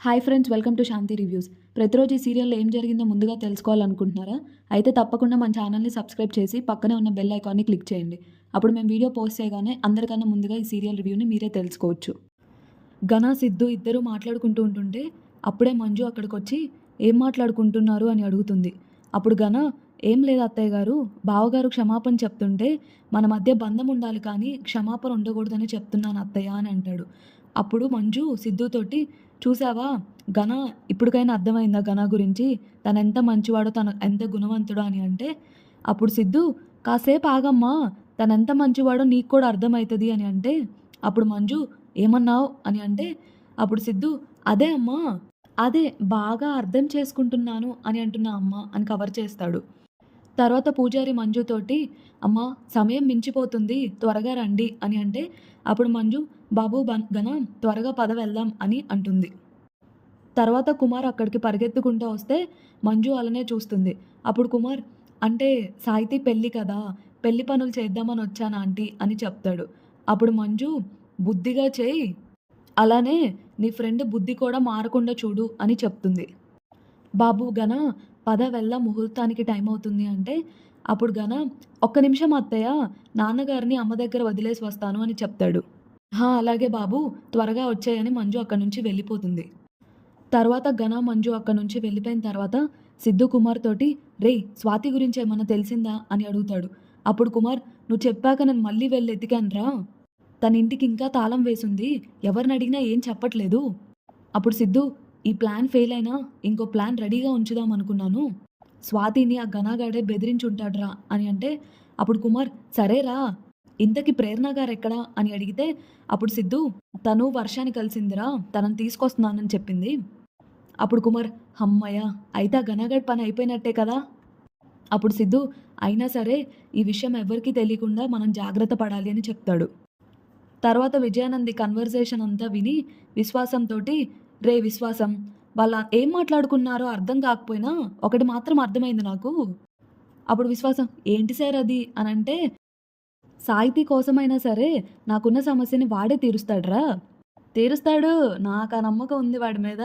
Hi friends welcome to Shanti reviews. ప్రతిరోజు ఈ సీరియల్లో ఏం జరిగిందో ముందుగా తెలుసుకోవాలనుకుంటున్నారా? అయితే తప్పకుండా మన ఛానల్ని సబ్స్క్రైబ్ చేసి పక్కనే ఉన్న బెల్ ఐకాన్ని క్లిక్ చేయండి. అప్పుడు మేము వీడియో పోస్ట్ చేయగానే అందరికన్నా ముందుగా ఈ సీరియల్ రివ్యూని మీరే తెలుసుకోవచ్చు. ఘన సిద్ధు ఇద్దరు మాట్లాడుకుంటూ ఉంటుంటే అప్పుడే మంజు అక్కడికి వచ్చి ఏం మాట్లాడుకుంటున్నారు? అని అడుగుతుంది. అప్పుడు ఘన ఏం లేదు అత్తయ్య గారు బావగారు క్షమాపణ చెప్తుంటే మన మధ్య బంధం ఉండాలి కానీ క్షమాపణ ఉండకూడదని చెప్తున్నాను అత్తయ్య అని అంటాడు. అప్పుడు మంజు సిద్ధుతోటి చూసావా ఘన ఇప్పటికైనా అర్థమైందా ఘన గురించి? తను ఎంత మంచివాడో తను ఎంత గుణవంతుడో అని అంటే అప్పుడు సిద్ధు కాసేపు ఆగమ్మా తను ఎంత మంచివాడో నీకు కూడా అర్థమవుతుంది అని అంటే అప్పుడు మంజు ఏమన్నావు? అని అంటే అప్పుడు సిద్ధు అదే అమ్మా అదే బాగా అర్థం చేసుకుంటున్నాను అని అంటున్నా అమ్మ అని కవర్ చేస్తాడు. తర్వాత పూజారి మంజుతోటి అమ్మ సమయం మించిపోతుంది త్వరగా రండి అని అంటే అప్పుడు మంజు బాబు బన్ గన త్వరగా పద వెళ్దాం అని అంటుంది. తర్వాత కుమార్ అక్కడికి పరిగెత్తుకుంటూ వస్తే మంజు అలానే చూస్తుంది. అప్పుడు కుమార్ అంటే సాహితీ పెళ్ళి కదా పెళ్ళి పనులు చేద్దామని వచ్చాను ఆంటీ అని చెప్తాడు. అప్పుడు మంజు బుద్ధిగా చేయి. అలానే నీ ఫ్రెండ్ బుద్ధి కూడా మారకుండా చూడు అని చెప్తుంది. బాబు గన పద వెళ్ళ ముహూర్తానికి టైం అవుతుంది అంటే అప్పుడు గన ఒక్క నిమిషం అత్తయ్య నాన్నగారిని అమ్మ దగ్గర వదిలేసి వస్తాను అని చెప్తాడు. హా అలాగే బాబు. త్వరగా వచ్చాయని మంజు అక్కడి నుంచి వెళ్ళిపోతుంది. తర్వాత ఘన మంజు అక్కడి నుంచి వెళ్ళిపోయిన తర్వాత సిద్ధు కుమార్ తోటి రే స్వాతి గురించి ఏమన్నా తెలిసిందా? అని అడుగుతాడు. అప్పుడు కుమార్ నువ్వు చెప్పాక నేను మళ్ళీ వెళ్ళి ఎతికానురా తన ఇంటికి ఇంకా తాళం వేసింది. ఎవరిని అడిగినా ఏం చెప్పట్లేదు. అప్పుడు సిద్ధు ఈ ప్లాన్ ఫెయిల్ అయినా ఇంకో ప్లాన్ రెడీగా ఉంచుదాం అనుకున్నాను. స్వాతిని ఆ ఘనాగాడే బెదిరించుంటాడ్రా అని అంటే అప్పుడు కుమార్ సరేరా ఇంతకి ప్రేరణ గారు ఎక్కడా అని అడిగితే అప్పుడు సిద్ధు తను వర్షాన్ని కలిసిందిరా తనని తీసుకొస్తున్నానని చెప్పింది. అప్పుడు కుమార్ హమ్మయ్య అయితే ఆ ఘనగడ్ పని అయిపోయినట్టే కదా. అప్పుడు సిద్ధు అయినా సరే ఈ విషయం ఎవరికీ తెలియకుండా మనం జాగ్రత్త పడాలి అని చెప్తాడు. తర్వాత విజయానంది కన్వర్జేషన్ అంతా విని విశ్వాసంతో రే విశ్వాసం వాళ్ళ ఏం మాట్లాడుకున్నారో అర్థం కాకపోయినా ఒకటి మాత్రం అర్థమైంది నాకు. అప్పుడు విశ్వాసం ఏంటి సార్ అది? అని అంటే సాహితీ కోసమైనా సరే నాకున్న సమస్యని వాడే తీరుస్తాడ్రా. తీరుస్తాడు. నాకు ఆ నమ్మకం ఉంది వాడి మీద.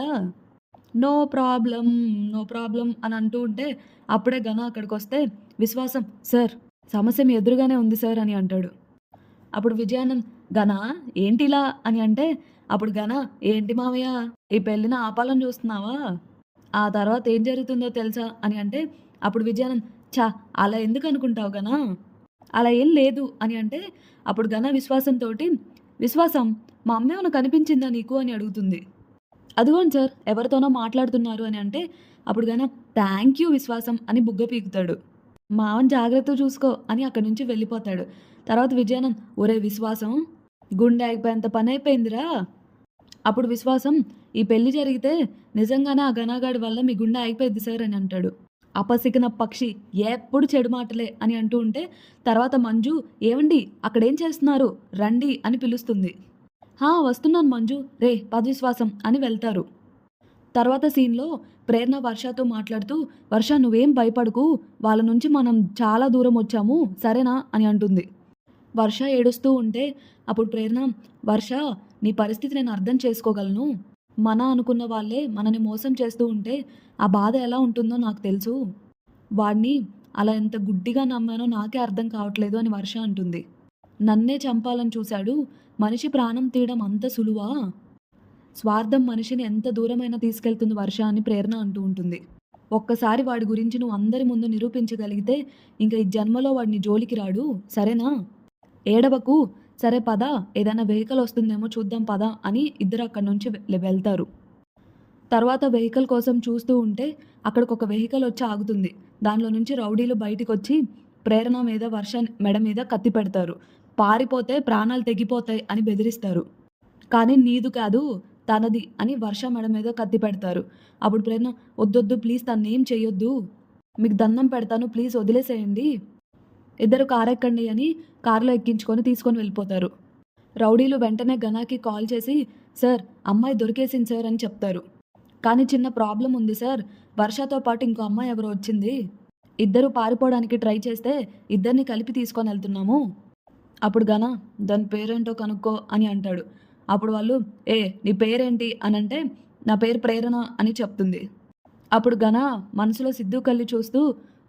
నో ప్రాబ్లం నో ప్రాబ్లం అని అంటూ ఉంటే అప్పుడే ఘన అక్కడికి వస్తే విశ్వాసం సార్ సమస్య మీ ఎదురుగానే ఉంది సార్ అని అంటాడు. అప్పుడు విజయానంద్ ఘన ఏంటిలా? అని అంటే అప్పుడు ఘన ఏంటి మావయ్య ఈ పెళ్ళిన ఆపాలని చూస్తున్నావా? ఆ తర్వాత ఏం జరుగుతుందో తెలుసా? అని అంటే అప్పుడు విజయానంద్ చా అలా ఎందుకు అనుకుంటావు గనా అలా ఏం లేదు అని అంటే అప్పుడు ఘన విశ్వాసంతో విశ్వాసం మా అమ్మ ఏమైనా కనిపించిందా నీకు? అని అడుగుతుంది. అదిగోండి సార్ ఎవరితోనో మాట్లాడుతున్నారు అని అంటే అప్పుడు ఘన థ్యాంక్ యూ విశ్వాసం అని బుగ్గ పీకుతాడు. మావన్ జాగ్రత్త చూసుకో అని అక్కడి నుంచి వెళ్ళిపోతాడు. తర్వాత విజయానంద్ ఒరే విశ్వాసం గుండె అయిపోయేంత పని అయిపోయిందిరా. అప్పుడు విశ్వాసం ఈ పెళ్ళి జరిగితే నిజంగానే ఆ ఘనాగాడి వల్ల మీ గుండె ఆగిపోయింది సార్ అని అంటాడు. అపసికిన పక్షి ఎప్పుడు చెడు మాటలే అని అంటూ ఉంటే తర్వాత మంజు ఏమండి అక్కడేం చేస్తున్నారు? రండి అని పిలుస్తుంది. హా వస్తున్నాను మంజు. రే పదవిశ్వాసం అని వెళ్తారు. తర్వాత సీన్లో ప్రేరణ వర్షతో మాట్లాడుతూ వర్ష నువ్వేం భయపడకు. వాళ్ళ నుంచి మనం చాలా దూరం వచ్చాము. సరేనా? అని అంటుంది. వర్ష ఏడుస్తూ ఉంటే అప్పుడు ప్రేరణ వర్ష నీ పరిస్థితి నేను అర్థం చేసుకోగలను. మన అనుకున్న వాళ్ళే మనని మోసం చేస్తూ ఉంటే ఆ బాధ ఎలా ఉంటుందో నాకు తెలుసు. వాడిని అలా ఎంత గుడ్డిగా నమ్మానో నాకే అర్థం కావట్లేదు అని వర్ష అంటుంది. నన్నే చంపాలని చూశాడు. మనిషి ప్రాణం తీయడం అంత సులువా? స్వార్థం మనిషిని ఎంత దూరమైనా తీసుకెళ్తుంది వర్ష అని ప్రేరణ అంటూ ఉంటుంది. ఒక్కసారి వాడి గురించి నువ్వు అందరి ముందు నిరూపించగలిగితే ఇంకా ఈ జన్మలో వాడిని జోలికి రాడు. సరేనా? ఏడవకు. సరే పద ఏదైనా వెహికల్ వస్తుందేమో చూద్దాం పద అని ఇద్దరు అక్కడి నుంచి వె- వెళ్తారు. తర్వాత వెహికల్ కోసం చూస్తూ ఉంటే అక్కడికి ఒక వెహికల్ వచ్చి ఆగుతుంది. దానిలో నుంచి రౌడీలు బయటికి వచ్చి ప్రేరణ మీద వర్ష మెడ మీద కత్తి పెడతారు. పారిపోతే ప్రాణాలు తెగిపోతాయి అని బెదిరిస్తారు. కానీ నీదు కాదు తనది అని వర్ష మెడ మీద కత్తి పెడతారు. అప్పుడు ప్రేరణ వద్దొద్దు ప్లీజ్ తను ఏం మీకు దండం పెడతాను ప్లీజ్ వదిలేసేయండి. ఇద్దరు కారు ఎక్కండి అని కారులో ఎక్కించుకొని తీసుకొని వెళ్ళిపోతారు. రౌడీలు వెంటనే గనాకి కాల్ చేసి సార్ అమ్మాయి దొరికేసింది సార్ అని చెప్తారు. కానీ చిన్న ప్రాబ్లం ఉంది సార్ వర్షతో పాటు ఇంకో అమ్మాయి ఎవరో వచ్చింది. ఇద్దరు పారిపోవడానికి ట్రై చేస్తే ఇద్దరిని కలిపి తీసుకొని వెళ్తున్నాము. అప్పుడు గన దాని పేరేంటో కనుక్కో అని అంటాడు. అప్పుడు వాళ్ళు ఏ నీ పేరేంటి అని అంటే నా పేరు ప్రేరణ అని చెప్తుంది. అప్పుడు గన మనసులో సిద్ధు కళ్ళు చూస్తూ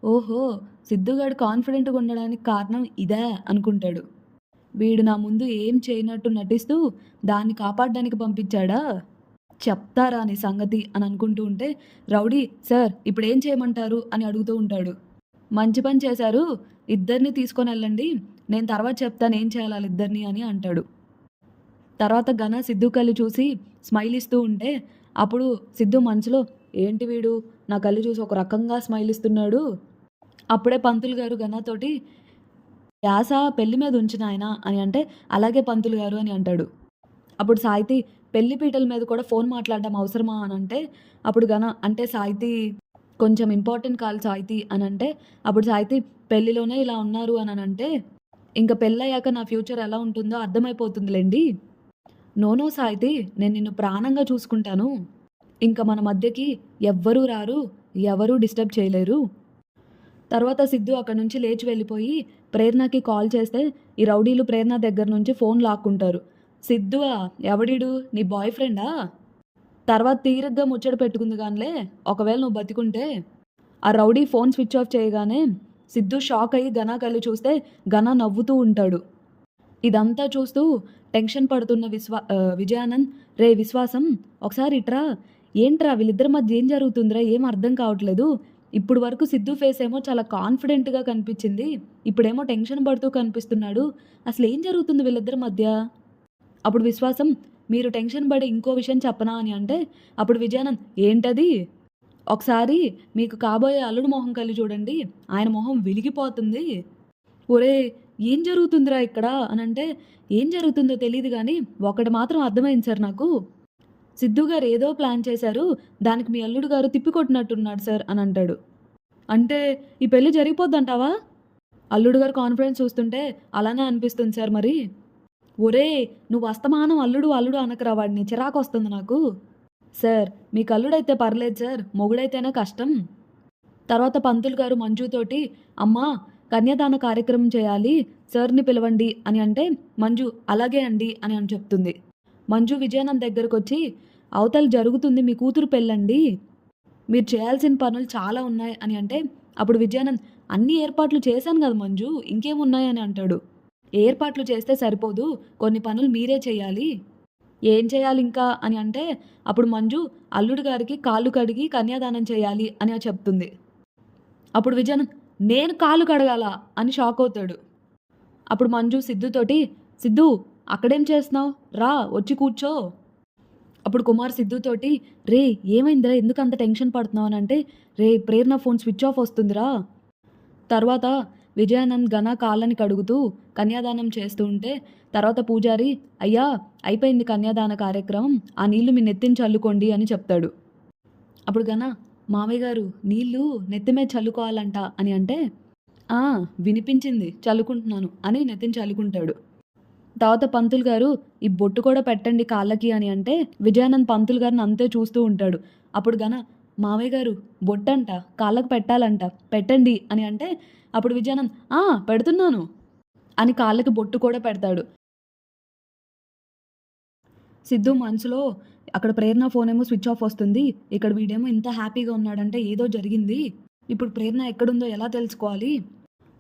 ఓహో సిద్ధుగాడు కాన్ఫిడెంట్గా ఉండడానికి కారణం ఇదే అనుకుంటాడు. వీడు నా ముందు ఏం చేయనట్టు నటిస్తూ దాన్ని కాపాడడానికి పంపించాడా? చెప్తారా నీ సంగతి అని అనుకుంటూ ఉంటే రౌడీ సార్ ఇప్పుడు ఏం చేయమంటారు అని అడుగుతూ ఉంటాడు. మంచి పని చేశారు ఇద్దరిని తీసుకొని వెళ్ళండి నేను తర్వాత చెప్తాను ఏం చేయాలి వాళ్ళిద్దరిని అని అంటాడు. తర్వాత ఘన సిద్ధు కళ్ళు చూసి స్మైల్ ఇస్తూ ఉంటే అప్పుడు సిద్ధు మనసులో ఏంటి వీడు? నా కళ్ళు చూసి ఒక రకంగా స్మైల్ ఇస్తున్నాడు. అప్పుడే పంతులు గారు గన్నతోటి యాస పెళ్ళి మీద ఉంచిన ఆయన అని అంటే అలాగే పంతులు గారు అని అంటాడు. అప్పుడు సాయితీ పెళ్ళి పీటల మీద కూడా ఫోన్ మాట్లాడడం అవసరమా అని అంటే అప్పుడు గన అంటే సాయితీ కొంచెం ఇంపార్టెంట్ కాల్ సాయితీ అని అంటే అప్పుడు సాయితీ పెళ్ళిలోనే ఇలా ఉన్నారు అని అంటే ఇంకా పెళ్ళయ్యాక నా ఫ్యూచర్ ఎలా ఉంటుందో అర్థమైపోతుందిలేండి. నోనో సాయితీ నేను నిన్ను ప్రాణంగా చూసుకుంటాను. ఇంకా మన మధ్యకి ఎవ్వరూ రారు ఎవరూ డిస్టర్బ్ చేయలేరు. తర్వాత సిద్ధు అక్కడి నుంచి లేచి వెళ్ళిపోయి ప్రేరణకి కాల్ చేస్తే ఈ రౌడీలు ప్రేరణ దగ్గర నుంచి ఫోన్ లాక్కుంటారు. సిద్ధువా ఎవడిడు? నీ బాయ్ ఫ్రెండా? తర్వాత తీరిగ్గా ముచ్చట పెట్టుకుంది కానిలే ఒకవేళ నువ్వు బతికుంటే. ఆ రౌడీ ఫోన్ స్విచ్ ఆఫ్ చేయగానే సిద్ధు షాక్ అయ్యి ఘనా కళ్ళు చూస్తే ఘన నవ్వుతూ ఉంటాడు. ఇదంతా చూస్తూ టెన్షన్ పడుతున్న విశ్వా విజయానంద్ రే విశ్వాసం ఒకసారి ఇట్రా ఏంట్రా వీళ్ళిద్దరి మధ్య ఏం జరుగుతుందిరా? ఏం అర్థం కావట్లేదు. ఇప్పుడు వరకు సిద్ధు ఫేస్ ఏమో చాలా కాన్ఫిడెంట్గా కనిపించింది. ఇప్పుడేమో టెన్షన్ పడుతూ కనిపిస్తున్నాడు. అసలు ఏం జరుగుతుంది వీళ్ళిద్దరి మధ్య? అప్పుడు విశ్వాసం మీరు టెన్షన్ పడి ఇంకో విషయం చెప్పనా అని అంటే అప్పుడు విజయానంద్ ఏంటది? ఒకసారి మీకు కాబోయే అల్లుడు మొహం కలిగి చూడండి. ఆయన మొహం వెలిగిపోతుంది ఒరే ఏం జరుగుతుందిరా ఇక్కడ? అని అంటే ఏం జరుగుతుందో తెలియదు కానీ ఒకటి మాత్రం అర్థమైంది సార్ నాకు. సిద్ధు గారు ఏదో ప్లాన్ చేశారు దానికి మీ అల్లుడు గారు తిప్పికొట్టినట్టున్నాడు సార్ అని అంటాడు. అంటే ఈ పెళ్ళి జరిగిపోద్దంటావా? అల్లుడు గారు కాన్ఫిడెన్స్ చూస్తుంటే అలానే అనిపిస్తుంది సార్ మరి. ఒరే నువ్వు అస్తమానం అల్లుడు అల్లుడు అనకరా వాడిని చిరాకు వస్తుంది నాకు. సార్ మీకు అల్లుడైతే పర్లేదు సార్ మొగుడైతేనే కష్టం. తర్వాత పంతులు గారు మంజుతోటి అమ్మా కన్యాదాన కార్యక్రమం చేయాలి సార్ని పిలవండి అని అంటే మంజు అలాగే అండి అని అని చెప్తుంది. మంజు విజయనంద్ దగ్గరకు వచ్చి అవతల జరుగుతుంది మీ కూతురు పెళ్ళండి. మీరు చేయాల్సిన పనులు చాలా ఉన్నాయి అని అంటే అప్పుడు విజయానంద్ అన్ని ఏర్పాట్లు చేశాను కదా మంజు ఇంకేమున్నాయి అని అంటాడు. ఏర్పాట్లు చేస్తే సరిపోదు కొన్ని పనులు మీరే చేయాలి. ఏం చేయాలి ఇంకా? అని అంటే అప్పుడు మంజు అల్లుడు గారికి కాళ్ళు కడిగి కన్యాదానం చేయాలి అని చెప్తుంది. అప్పుడు విజయానంద్ నేను కాళ్ళు కడగాల? అని షాక్ అవుతాడు. అప్పుడు మంజు సిద్ధుతోటి సిద్ధు అక్కడేం చేస్తున్నావు? రా వచ్చి కూర్చో. అప్పుడు కుమార్ సిద్ధుతోటి రే ఏమైందిరా? ఎందుకు అంత టెన్షన్ పడుతున్నావు అని అంటే రే ప్రేరణ ఫోన్ స్విచ్ ఆఫ్ వస్తుందిరా. తర్వాత విజయానంద్ ఘన కాళ్ళని కడుగుతూ కన్యాదానం చేస్తూ ఉంటే తర్వాత పూజారి అయ్యా అయిపోయింది కన్యాదాన కార్యక్రమం ఆ నీళ్ళు మీ నెత్తిని చల్లుకోండి అని చెప్తాడు. అప్పుడు ఘన మామయ్య గారు నీళ్ళు నెత్తిమే చల్లుకోవాలంట అని అంటే వినిపించింది చల్లుకుంటున్నాను అని నెత్తిని చల్లుకుంటాడు. తర్వాత పంతులు గారు ఈ బొట్టు కూడా పెట్టండి కాళ్ళకి అని అంటే విజయానంద్ పంతులు గారిని అంతే చూస్తూ ఉంటాడు. అప్పుడు గన మావయ్య గారు బొట్టంట కాళ్ళకు పెట్టాలంట పెట్టండి అని అంటే అప్పుడు విజయానంద్ ఆ పెడుతున్నాను అని కాళ్ళకి బొట్టు కూడా పెడతాడు. సిద్ధు మనసులో అక్కడ ప్రేరణ ఫోన్ ఏమో స్విచ్ ఆఫ్ వస్తుంది ఇక్కడ వీడేమో ఇంత హ్యాపీగా ఉన్నాడంటే ఏదో జరిగింది. ఇప్పుడు ప్రేరణ ఎక్కడుందో ఎలా తెలుసుకోవాలి?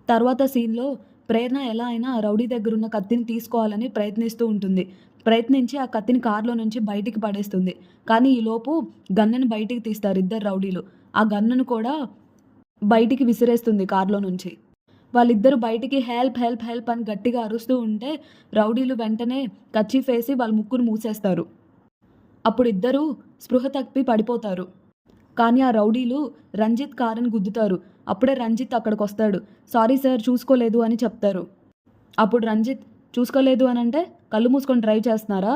తర్వాత సీన్లో ప్రేరణ ఎలా అయినా రౌడీ దగ్గర ఉన్న కత్తిని తీసుకోవాలని ప్రయత్నిస్తూ ఉంటుంది. ప్రయత్నించి ఆ కత్తిని కారులో నుంచి బయటికి పడేస్తుంది. కానీ ఈలోపు గన్నను బయటికి తీస్తారు ఇద్దరు రౌడీలు. ఆ గన్నను కూడా బయటికి విసిరేస్తుంది కారులో నుంచి. వాళ్ళిద్దరూ బయటికి హెల్ప్ హెల్ప్ హెల్ప్ అని గట్టిగా అరుస్తూ ఉంటే రౌడీలు వెంటనే కచ్చిఫేసి వాళ్ళ ముక్కును మూసేస్తారు. అప్పుడు ఇద్దరూ స్పృహ తప్పి పడిపోతారు. కానీ ఆ రౌడీలు రంజిత్ కారుని గుద్దుతారు. అప్పుడే రంజిత్ అక్కడికి వస్తాడు సారీ సార్ చూసుకోలేదు అని చెప్తారు. అప్పుడు రంజిత్ చూసుకోలేదు అని అంటే కళ్ళు మూసుకొని డ్రైవ్ చేస్తున్నారా?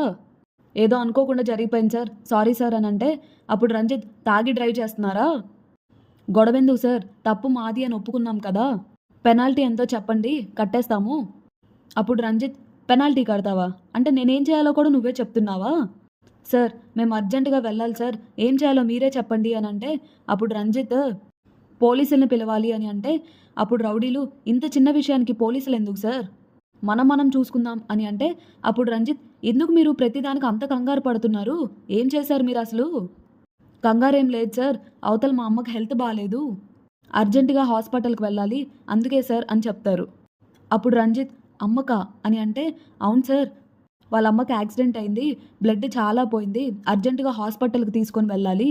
ఏదో అనుకోకుండా జరిగిపోయింది సార్. సారీ సార్ అని అంటే అప్పుడు రంజిత్ తాగి డ్రైవ్ చేస్తున్నారా? గొడవెందుకు సార్? తప్పు మాది అని ఒప్పుకున్నాం కదా. పెనాల్టీ ఎంతో చెప్పండి కట్టేస్తాము. అప్పుడు రంజిత్ పెనాల్టీ కడతావా? అంటే నేనేం చేయాలో కూడా నువ్వే చెప్తున్నావా? సార్ మేము అర్జెంటుగా వెళ్ళాలి సార్. ఏం చేయాలో మీరే చెప్పండి అని అంటే అప్పుడు రంజిత్ పోలీసుల్ని పిలవాలి అని అంటే అప్పుడు రౌడీలు ఇంత చిన్న విషయానికి పోలీసులు ఎందుకు సార్? మనం మనం చూసుకుందాం అని అంటే అప్పుడు రంజిత్ ఎందుకు మీరు ప్రతిదానికి అంత కంగారు పడుతున్నారు? ఏం చేశారు మీరు అసలు? కంగారేం లేదు సార్ అవతల మా అమ్మకి హెల్త్ బాగాలేదు అర్జెంటుగా హాస్పిటల్కి వెళ్ళాలి అందుకే సార్ అని చెప్తారు. అప్పుడు రంజిత్ అమ్మకా? అని అంటే అవును సార్ వాళ్ళ అమ్మకి యాక్సిడెంట్ అయింది బ్లడ్ చాలా పోయింది అర్జెంటుగా హాస్పిటల్కి తీసుకొని వెళ్ళాలి.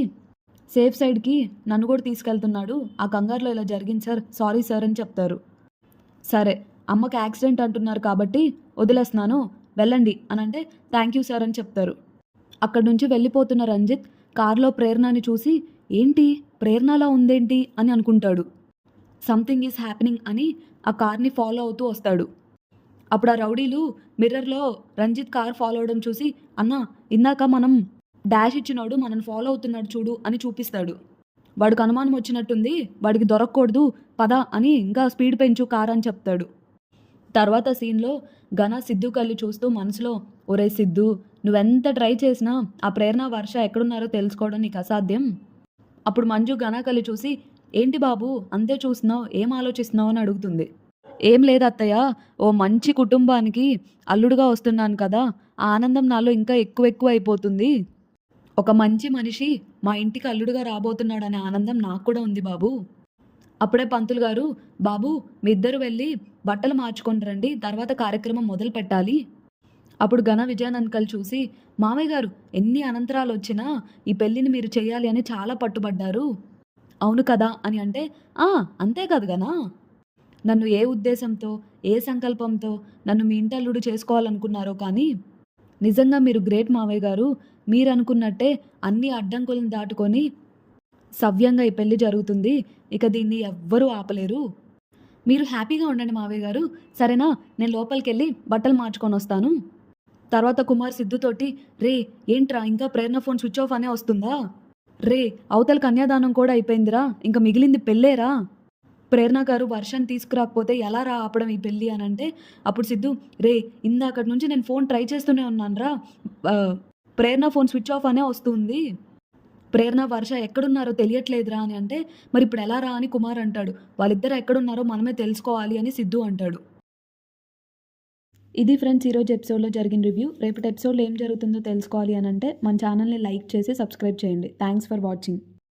సేఫ్ సైడ్కి నన్ను కూడా తీసుకెళ్తున్నాడు. ఆ కంగారులో ఇలా జరిగింది సార్. సారీ సార్ అని చెప్తారు. సరే అమ్మకి యాక్సిడెంట్ అంటున్నారు కాబట్టి వదిలేస్తున్నాను. వెళ్ళండి అని అంటే థ్యాంక్ యూ సార్ అని చెప్తారు. అక్కడి నుంచి వెళ్ళిపోతున్న రంజిత్ కారులో ప్రేరణని చూసి ఏంటి? ప్రేరణలా ఉందేంటి? అని అనుకుంటాడు. సంథింగ్ ఈజ్ హ్యాపెనింగ్ అని ఆ కార్ని ఫాలో అవుతూ వస్తాడు. అప్పుడు ఆ రౌడీలు మిర్రర్లో రంజిత్ కార్ ఫాలో అవడం చూసి అన్న ఇందాక మనం డాష్ ఇచ్చినోడు మనల్ని ఫాలో అవుతున్నాడు చూడు అని చూపిస్తాడు. వాడికి అనుమానం వచ్చినట్టుంది వాడికి దొరకకూడదు పద అని ఇంకా స్పీడ్ పెంచు కార్ అని చెప్తాడు. తర్వాత సీన్లో ఘన సిద్ధు కళ్ళు చూస్తూ మనసులో ఒరే సిద్ధు నువ్వెంత ట్రై చేసినా ఆ ప్రేరణ వర్ష ఎక్కడున్నారో తెలుసుకోవడం నీకు అసాధ్యం? అప్పుడు మంజు ఘన కళ్ళు చూసి ఏంటి బాబు అంతే చూస్తున్నావు ఏం ఆలోచిస్తున్నావు? అని అడుగుతుంది. ఏం లేదు అత్తయ్య ఓ మంచి కుటుంబానికి అల్లుడుగా వస్తున్నాను కదా ఆ ఆనందం నాలో ఇంకా ఎక్కువ ఎక్కువ అయిపోతుంది. ఒక మంచి మనిషి మా ఇంటికి అల్లుడుగా రాబోతున్నాడనే ఆనందం నాకు కూడా ఉంది బాబు. అప్పుడే పంతులు గారు బాబు మీ ఇద్దరు వెళ్ళి బట్టలు మార్చుకొని రండి తర్వాత కార్యక్రమం మొదలు పెట్టాలి అప్పుడు ఘన విజయానంకల్ చూసి మామయ్య గారు ఎన్ని అనంతరాలు వచ్చినా ఈ పెళ్ళిని మీరు చేయాలి అని చాలా పట్టుబడ్డారు. అవును కదా అని అంటే ఆ అంతే కాదు గనా నన్ను ఏ ఉద్దేశంతో ఏ సంకల్పంతో నన్ను మీ ఇంటల్లుడు చేసుకోవాలనుకున్నారో కానీ నిజంగా మీరు గ్రేట్ మావయ్య గారు. మీరు అనుకున్నట్టే అన్ని అడ్డంకులను దాటుకొని సవ్యంగా ఈ పెళ్ళి జరుగుతుంది. ఇక దీన్ని ఎవ్వరూ ఆపలేరు. మీరు హ్యాపీగా ఉండండి మావయ్య గారు. సరేనా? నేను లోపలికి వెళ్ళి బట్టలు మార్చుకొని వస్తాను. తర్వాత కుమార్ సిద్ధుతోటి రే ఏంట్రా? ఇంకా ప్రేరణ ఫోన్ స్విచ్ ఆఫ్ అనే వస్తుందా? రే అవతల కన్యాదానం కూడా అయిపోయిందిరా. ఇంకా మిగిలింది పెళ్ళేరా? ప్రేరణ గారు వర్షం తీసుకురాకపోతే ఎలా రా ఆపడం ఈ పెళ్ళి? అని అంటే అప్పుడు సిద్ధు రే ఇందాకటి నుంచి నేను ఫోన్ ట్రై చేస్తూనే ఉన్నాను రా ప్రేరణ ఫోన్ స్విచ్ ఆఫ్ అనే వస్తుంది. ప్రేరణ వర్ష ఎక్కడున్నారో తెలియట్లేదురా అని అంటే మరి ఇప్పుడు ఎలా రా అని కుమార్ అంటాడు. వాళ్ళిద్దరు ఎక్కడున్నారో మనమే తెలుసుకోవాలి అని సిద్ధు అంటాడు. ఇది ఫ్రెండ్స్ ఈరోజు ఎపిసోడ్లో జరిగిన రివ్యూ. రేపటి ఎపిసోడ్లో ఏం జరుగుతుందో తెలుసుకోవాలి అని అంటే మన ఛానల్ని లైక్ చేసి సబ్స్క్రైబ్ చేయండి. Thanks for watching.